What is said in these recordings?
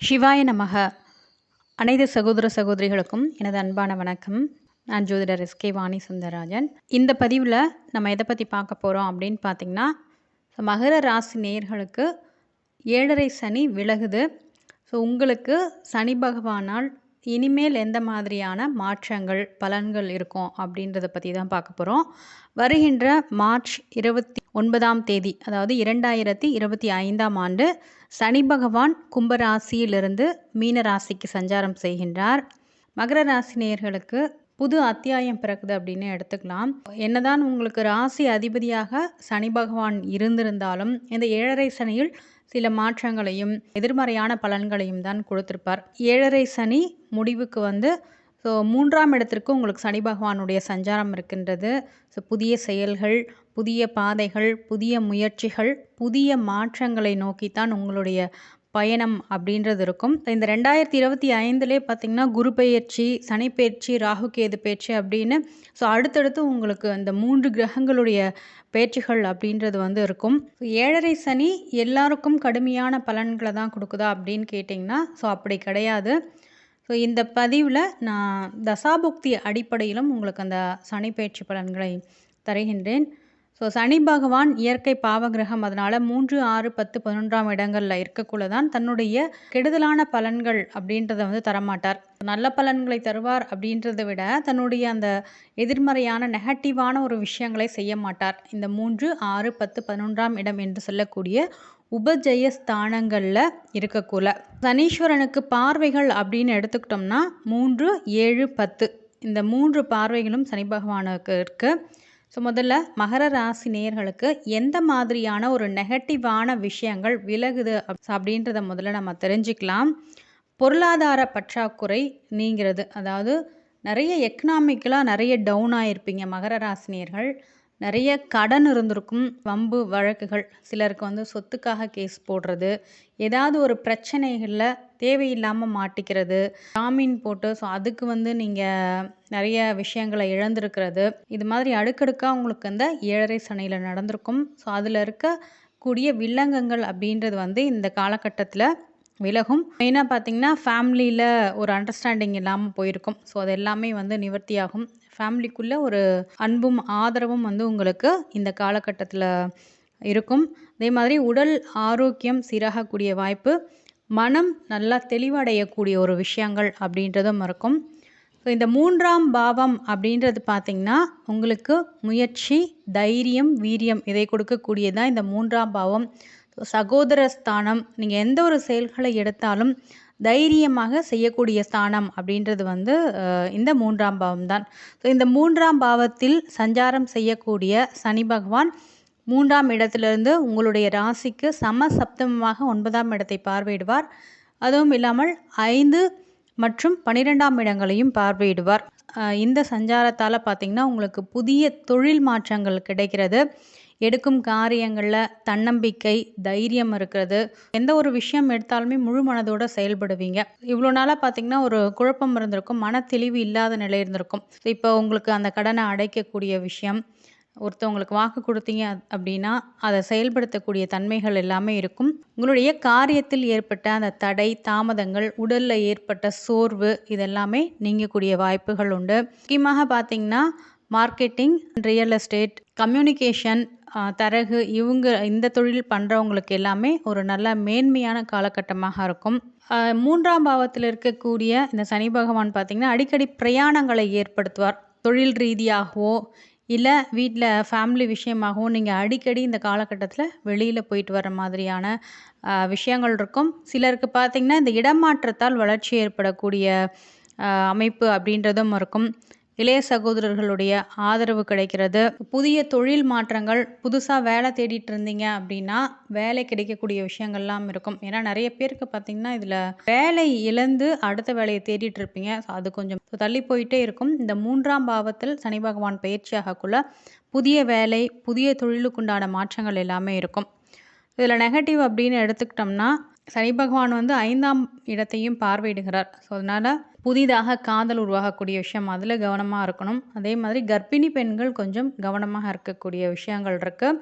சிவாய நமக. அனைத்து சகோதர சகோதரிகளுக்கும் எனது அன்பான வணக்கம். நான் ஜோதிடர் எஸ்கே வாணி சுந்தரராஜன். இந்த பதிவில் நம்ம எதை பற்றி பார்க்க போகிறோம் அப்படின்னு பார்த்திங்கன்னா மகர ராசி நேயர்களுக்கு ஏழரை சனி விலகுது. ஸோ உங்களுக்கு சனி பகவானால் இனிமேல் எந்த மாதிரியான மாற்றங்கள் பலன்கள் இருக்கும் அப்படின்றத பற்றி தான் பார்க்க போகிறோம் வருகின்ற மார்ச் இருபத்தி ஒன்பதாம் தேதி அதாவது இரண்டாயிரத்தி இருபத்தி ஐந்தாம் ஆண்டு சனி பகவான் கும்பராசியிலிருந்து மீன ராசிக்கு சஞ்சாரம் செய்கின்றார். மகர ராசி நேயர்களுக்கு புது அத்தியாயம் பிறக்குது அப்படின்னு எடுத்துக்கலாம். என்னதான் உங்களுக்கு ராசி அதிபதியாக சனி பகவான் இருந்திருந்தாலும் இந்த ஏழரை சனியில் சில மாற்றங்களையும் எதிர்மறையான பலன்களையும் தான் கொடுத்திருப்பார். ஏழரை சனி முடிவுக்கு வந்து ஸோ மூன்றாம் இடத்திற்கு உங்களுக்கு சனி பகவானுடைய சஞ்சாரம் இருக்கின்றது. ஸோ புதிய செயல்கள் புதிய பாதைகள் புதிய முயற்சிகள் புதிய மாற்றங்களை நோக்கித்தான் உங்களுடைய பயணம் அப்படின்றது இருக்கும். இந்த ரெண்டாயிரத்தி இருபத்தி ஐந்துலேயே பார்த்திங்கன்னா குரு பெயர்ச்சி சனி பயிற்சி ராகு கேது பயிற்சி அப்படின்னு. ஸோ அடுத்தடுத்து உங்களுக்கு இந்த மூன்று கிரகங்களுடைய பேச்சுகள் அப்படின்றது வந்து இருக்கும். ஏழரை சனி எல்லாருக்கும் கடுமையான பலன்களை தான் கொடுக்குதா அப்படின்னு கேட்டிங்கன்னா ஸோ அப்படி கிடையாது. ஸோ இந்த பதிவில் நான் தசாபுக்தி அடிப்படையிலும் உங்களுக்கு அந்த சனி பயிற்சி பலன்களை தருகின்றேன். ஸோ சனி பகவான் இயற்கை பாவகிரகம் அதனால் மூன்று ஆறு பத்து பதினொன்றாம் இடங்களில் இருக்கக்குள்ள தான் தன்னுடைய கெடுதலான பலன்கள் அப்படின்றத வந்து தரமாட்டார். நல்ல பலன்களை தருவார் அப்படின்றத விட தன்னுடைய அந்த எதிர்மறையான நெகட்டிவான ஒரு விஷயங்களை செய்ய மாட்டார். இந்த மூன்று ஆறு பத்து பதினொன்றாம் இடம் என்று சொல்லக்கூடிய உபஜய ஸ்தானங்களில் இருக்கக்குள்ள சனீஸ்வரனுக்கு பார்வைகள் அப்படின்னு எடுத்துக்கிட்டோம்னா மூன்று ஏழு பத்து. இந்த மூன்று பார்வைகளும் சனி பகவானுக்கு இருக்குது ஸோ முதல்ல மகர ராசி நேயர்களுக்கு எந்த மாதிரியான ஒரு நெகட்டிவான விஷயங்கள் விலகுது அப்படின்றத முதல்ல நம்ம தெரிஞ்சுக்கலாம். பொருளாதார பற்றாக்குறை நீங்கிறது. அதாவது நிறைய எக்கனாமிக்கலாக நிறைய டவுன் ஆகிருப்பீங்க மகர ராசினியர்கள் நிறைய கடன் இருந்திருக்கும். வம்பு வழக்குகள் சிலருக்கு வந்து சொத்துக்காக கேஸ் போடுறது ஏதாவது ஒரு பிரச்சனைகளில் தேவையில்லாமல் மாட்டிக்கிறது ஜாமீன் போட்டு ஸோ அதுக்கு வந்து நீங்கள் நிறைய விஷயங்களை இழந்திருக்கிறது. இது மாதிரி அடுக்கடுக்காக உங்களுக்கு அந்த ஏழரை சனையில் நடந்திருக்கும். ஸோ அதில் இருக்கக்கூடிய வில்லங்கங்கள் அப்படின்றது வந்து இந்த காலகட்டத்தில் விலகும். மெயினாக பார்த்தீங்கன்னா ஃபேமிலியில் ஒரு அண்டர்ஸ்டாண்டிங் இல்லாமல் போயிருக்கும். ஸோ அது எல்லாமே வந்து நிவர்த்தியாகும். ஃபேமிலிக்குள்ளே ஒரு அன்பும் ஆதரவும் வந்து உங்களுக்கு இந்த காலகட்டத்தில் இருக்கும். அதே மாதிரி உடல் ஆரோக்கியம் சீராகக்கூடிய வாய்ப்பு மனம் நல்லா தெளிவடையக்கூடிய ஒரு விஷயங்கள் அப்படின்றதும் இருக்கும். ஸோ இந்த மூன்றாம் பாவம் அப்படின்றது பார்த்திங்கன்னா உங்களுக்கு முயற்சி தைரியம் வீரியம் இதை கொடுக்கக்கூடியதான் இந்த மூன்றாம் பாவம். சகோதர ஸ்தானம் நீங்கள் எந்த ஒரு செயல்களை எடுத்தாலும் தைரியமாக செய்யக்கூடிய ஸ்தானம் அப்படின்றது வந்து இந்த மூன்றாம் பாவம் தான். ஸோ இந்த மூன்றாம் பாவத்தில் சஞ்சாரம் செய்யக்கூடிய சனி பகவான் மூன்றாம் இடத்திலிருந்து உங்களுடைய ராசிக்கு சம சப்தமமாக ஒன்பதாம் இடத்தை பார்வையிடுவார். அதுவும் இல்லாமல் ஐந்து மற்றும் பனிரெண்டாம் இடங்களையும் பார்வையிடுவார். இந்த சஞ்சாரத்தால் பார்த்திங்கன்னா உங்களுக்கு புதிய தொழில் மாற்றங்கள் கிடைக்கிறது. எடுக்கும் காரியங்களில் தன்னம்பிக்கை தைரியம் இருக்கிறது. எந்த ஒரு விஷயம் எடுத்தாலுமே முழு மனதோடு செயல்படுவீங்க. இவ்வளோ நாளாக பார்த்தீங்கன்னா ஒரு குழப்பம் இருந்திருக்கும் மன தெளிவு இல்லாத நிலை இருந்திருக்கும். இப்போ உங்களுக்கு அந்த கடனை அடைக்கக்கூடிய விஷயம் ஒருத்தவங்களுக்கு வாக்கு கொடுத்தீங்க அப்படின்னா அதை செயல்படுத்தக்கூடிய தன்மைகள் எல்லாமே இருக்கும். உங்களுடைய காரியத்தில் ஏற்பட்ட அந்த தடை தாமதங்கள் உடலில் ஏற்பட்ட சோர்வு இதெல்லாமே நீங்கக்கூடிய வாய்ப்புகள் உண்டு. முக்கியமாக பார்த்தீங்கன்னா மார்க்கெட்டிங் ரியல் எஸ்டேட் கம்யூனிகேஷன் தரகு இவங்க இந்த தொழில் பண்ணுறவங்களுக்கு எல்லாமே ஒரு நல்ல மேன்மையான காலகட்டமாக இருக்கும். மூன்றாம் பாவத்தில் இருக்கக்கூடிய இந்த சனி பகவான் பார்த்திங்கன்னா அடிக்கடி பிரயாணங்களை ஏற்படுத்துவார். தொழில் ரீதியாகவோ இல்லை வீட்டில் ஃபேமிலி விஷயமாகவும் நீங்கள் அடிக்கடி இந்த காலகட்டத்தில் வெளியில் போயிட்டு வர மாதிரியான விஷயங்கள் இருக்கும். சிலருக்கு பார்த்திங்கன்னா இந்த இடமாற்றத்தால் வளர்ச்சி ஏற்படக்கூடிய அமைப்பு அப்படின்றதும் இருக்கும். இளைய சகோதரர்களுடைய ஆதரவு கிடைக்கிறது. புதிய தொழில் மாற்றங்கள் புதுசாக வேலை தேடிட்டு இருந்தீங்க அப்படின்னா வேலை கிடைக்கக்கூடிய விஷயங்கள்லாம் இருக்கும். ஏன்னா நிறைய பேருக்கு பார்த்தீங்கன்னா இதில் வேலை இழந்து அடுத்த வேலையை தேடிட்டு இருப்பீங்க. ஸோ அது கொஞ்சம் தள்ளி போயிட்டே இருக்கும். இந்த மூன்றாம் பாவத்தில் சனி பகவான் பயிற்சியாகக்குள்ள புதிய வேலை புதிய தொழிலுக்குண்டான மாற்றங்கள் எல்லாமே இருக்கும். இதில் நெகட்டிவ் அப்படின்னு எடுத்துக்கிட்டோம்னா சனி பகவான் வந்து ஐந்தாம் இடத்தையும் பார்வையிடுகிறார். ஸோ அதனால் புதிதாக காதல் உருவாகக்கூடிய விஷயம் அதில் கவனமாக இருக்கணும். அதே மாதிரி கர்ப்பிணி பெண்கள் கொஞ்சம் கவனமாக இருக்கக்கூடிய விஷயங்கள் இருக்குது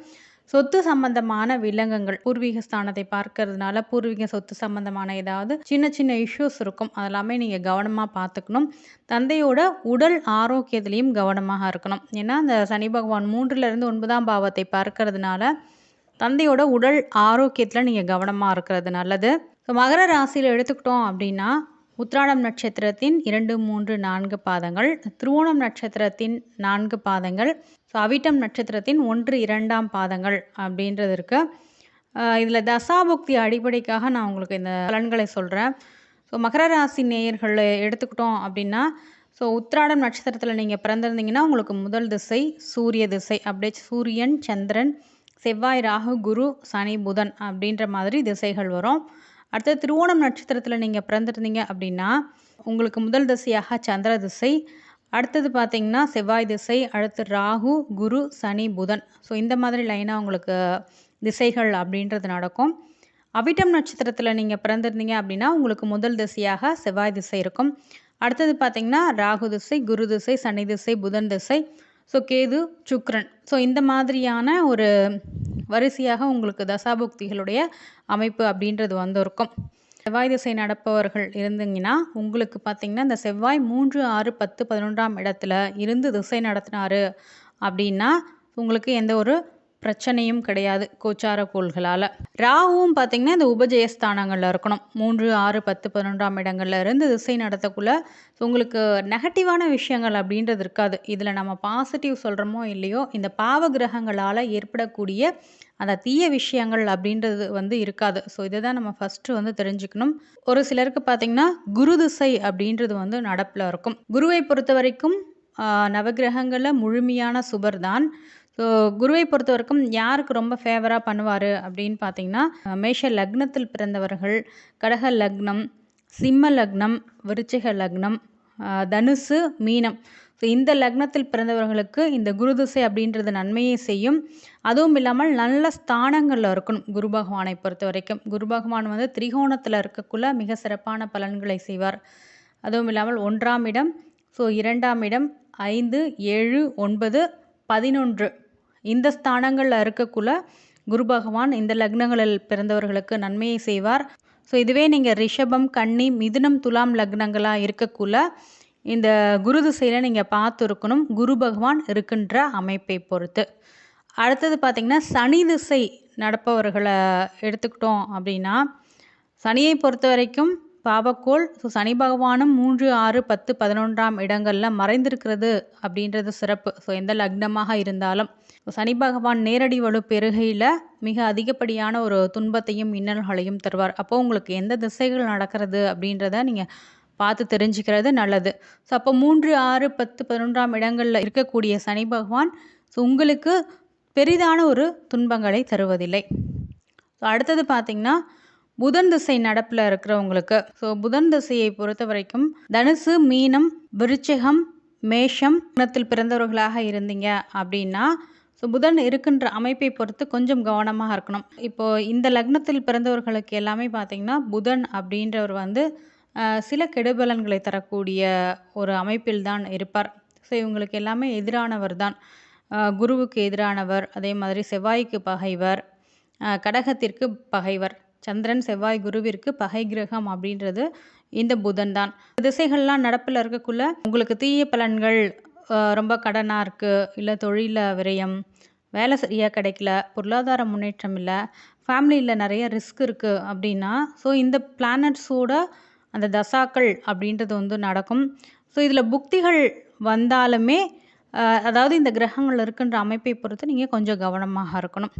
சொத்து சம்பந்தமான விலங்கங்கள் பூர்வீக ஸ்தானத்தை பார்க்கறதுனால பூர்வீக சொத்து சம்பந்தமான ஏதாவது சின்ன சின்ன இஷ்யூஸ் இருக்கும். அதெல்லாமே நீங்கள் கவனமாக பார்த்துக்கணும். தந்தையோட உடல் ஆரோக்கியத்திலையும் கவனமாக இருக்கணும். ஏன்னா அந்த சனி பகவான் மூன்றுலேருந்து ஒன்பதாம் பாவத்தை பார்க்கறதுனால தந்தையோட உடல் ஆரோக்கியத்தில் நீங்கள் கவனமாக இருக்கிறது நல்லது. ஸோ மகர ராசியில் எடுத்துக்கிட்டோம் அப்படின்னா உத்ராடம் நட்சத்திரத்தின் இரண்டு மூன்று நான்கு பாதங்கள் திருவோணம் நட்சத்திரத்தின் நான்கு பாதங்கள் ஸோ அவிட்டம் நட்சத்திரத்தின் ஒன்று இரண்டாம் பாதங்கள் அப்படின்றது இருக்குது இதில் தசாபுக்தி அடிப்படைக்காக நான் உங்களுக்கு இந்த பலன்களை சொல்கிறேன் ஸோ மகர ராசி நேயர்களை எடுத்துக்கிட்டோம் அப்படின்னா ஸோ உத்ராடம் நட்சத்திரத்தில் நீங்கள் பிறந்திருந்தீங்கன்னா உங்களுக்கு முதல் திசை சூரிய திசை. அப்படியே சூரியன் சந்திரன் செவ்வாய் ராகு குரு சனி புதன் அப்படின்ற மாதிரி திசைகள் வரும். அடுத்தது திருவோணம் நட்சத்திரத்தில் நீங்கள் பிறந்திருந்தீங்க அப்படின்னா உங்களுக்கு முதல் திசையாக சந்திர திசை. அடுத்தது பார்த்தீங்கன்னா செவ்வாய் திசை அடுத்து ராகு குரு சனி புதன். ஸோ இந்த மாதிரி லைனாக உங்களுக்கு திசைகள் அப்படின்றது நடக்கும். அவிட்டம் நட்சத்திரத்தில் நீங்கள் பிறந்திருந்தீங்க அப்படின்னா உங்களுக்கு முதல் திசையாக செவ்வாய் திசை இருக்கும். அடுத்தது பார்த்திங்கன்னா ராகு திசை குரு திசை சனி திசை புதன் திசை. ஸோ கேது சுக்ரன். ஸோ இந்த மாதிரியான ஒரு வரிசையாக உங்களுக்கு தசாபுக்திகளுடைய அமைப்பு அப்படின்றது வந்து இருக்கும் செவ்வாய் திசை நடப்பவர்கள் இருந்தீங்கன்னா உங்களுக்கு பார்த்தீங்கன்னா இந்த செவ்வாய் மூன்று ஆறு பத்து பதினொன்றாம் இடத்துல இருந்து திசை நடத்தினாரு அப்படின்னா உங்களுக்கு எந்த ஒரு பிரச்சனையும் கிடையாது கோச்சார கோள்களால் ராகுவும் பார்த்திங்கன்னா இந்த உபஜயஸ்தானங்களில் இருக்கணும். மூன்று ஆறு பத்து பதினொன்றாம் இடங்கள்ல இருந்து திசை நடத்தக்குள்ள உங்களுக்கு நெகட்டிவான விஷயங்கள் அப்படின்றது இருக்காது. இதில் நம்ம பாசிட்டிவ் சொல்கிறோமோ இல்லையோ இந்த பாவ கிரகங்களால் ஏற்படக்கூடிய அந்த தீய விஷயங்கள் அப்படின்றது வந்து இருக்காது. ஸோ இதை தான் நம்ம ஃபஸ்ட்டு வந்து தெரிஞ்சுக்கணும். ஒரு சிலருக்கு பார்த்திங்கன்னா குரு திசை அப்படின்றது வந்து நடப்பில் இருக்கும். குருவை பொறுத்த வரைக்கும் நவகிரகங்களில் முழுமையான சுபர் தான் ஸோ குருவை பொறுத்த வரைக்கும் யாருக்கு ரொம்ப ஃபேவராக பண்ணுவார் அப்படின்னு பார்த்தீங்கன்னா மேஷ லக்னத்தில் பிறந்தவர்கள் கடக லக்னம் சிம்ம லக்னம் விருச்சிக லக்னம் தனுசு மீனம். ஸோ இந்த லக்னத்தில் பிறந்தவர்களுக்கு இந்த குரு திசை அப்படின்றது நன்மையை செய்யும். அதுவும் இல்லாமல் நல்ல ஸ்தானங்களில் இருக்கணும் குரு பகவானை பொறுத்த வரைக்கும் குரு பகவான் வந்து திரிகோணத்தில் இருக்கக்குள்ள மிக சிறப்பான பலன்களை செய்வார். அதுவும் இல்லாமல் ஒன்றாம் இடம் ஸோ இரண்டாம் இடம் ஐந்து ஏழு ஒன்பது பதினொன்று. இந்த ஸ்தானங்களில் இருக்கக்குள்ள குரு பகவான் இந்த லக்னங்களில் பிறந்தவர்களுக்கு நன்மையை செய்வார். ஸோ இதுவே நீங்கள் ரிஷபம் கன்னி மிதுனம் துலாம் லக்னங்களாக இருக்கக்குள்ள இந்த குரு திசையில் நீங்கள் பார்த்து இருக்கணும் குரு பகவான் இருக்கின்ற அமைப்பை பொறுத்து. அடுத்தது பார்த்திங்கன்னா சனி திசை நடப்பவர்களை எடுத்துக்கிட்டோம் அப்படின்னா சனியை பொறுத்த வரைக்கும் பாவக்கோள் ஸோ சனி பகவானும் மூன்று ஆறு பத்து பதினொன்றாம் இடங்களில் மறைந்திருக்கிறது அப்படின்றது சிறப்பு. ஸோ எந்த லக்னமாக இருந்தாலும் சனி பகவான் நேரடி வலு பெருகையில் மிக அதிகப்படியான ஒரு துன்பத்தையும் இன்னல்களையும் தருவார். அப்போது உங்களுக்கு எந்த திசைகள் நடக்கிறது அப்படின்றத நீங்கள் பார்த்து தெரிஞ்சுக்கிறது நல்லது. ஸோ அப்போ மூன்று ஆறு பத்து பதினொன்றாம் இடங்களில் இருக்கக்கூடிய சனி பகவான் ஸோ உங்களுக்கு பெரிதான ஒரு துன்பங்களை தருவதில்லை. ஸோ அடுத்தது பார்த்திங்கன்னா புதன் திசை நடப்பில் இருக்கிறவங்களுக்கு. ஸோ புதன் திசையை பொறுத்த வரைக்கும் தனுசு மீனம் விருச்சிகம் மேஷம் குணத்தில் பிறந்தவர்களாக இருந்தீங்க அப்படின்னா ஸோ புதன் இருக்கின்ற அமைப்பை பொறுத்து கொஞ்சம் கவனமாக இருக்கணும். இப்போது இந்த லக்னத்தில் பிறந்தவர்களுக்கு எல்லாமே பார்த்திங்கன்னா புதன் அப்படின்றவர் வந்து சில கெடுபலன்களை தரக்கூடிய ஒரு அமைப்பில் தான் இருப்பார். ஸோ இவங்களுக்கு எல்லாமே எதிரானவர் தான். குருவுக்கு எதிரானவர் அதே மாதிரி செவ்வாய்க்கு பகைவர் கடகத்திற்கு பகைவர். சந்திரன் செவ்வாய் குருவிற்கு பகை கிரகம் அப்படின்றது இந்த புதன் தான். திசைகள்லாம் நடப்பில் இருக்கக்குள்ள உங்களுக்கு தீய பலன்கள் ரொம்ப கடனாக இருக்குது இல்லை தொழிலில் விரயம் வேலை சரியாக கிடைக்கல பொருளாதார முன்னேற்றம் இல்லை ஃபேமிலியில் நிறைய ரிஸ்க் இருக்குது அப்படின்னா ஸோ இந்த பிளானட்ஸோட அந்த தசாக்கள் அப்படின்றது வந்து நடக்கும். ஸோ இதில் புக்திகள் வந்தாலுமே அதாவது இந்த கிரகங்கள் இருக்குன்ற அமைப்பை பொறுத்து நீங்கள் கொஞ்சம் கவனமாக இருக்கணும்.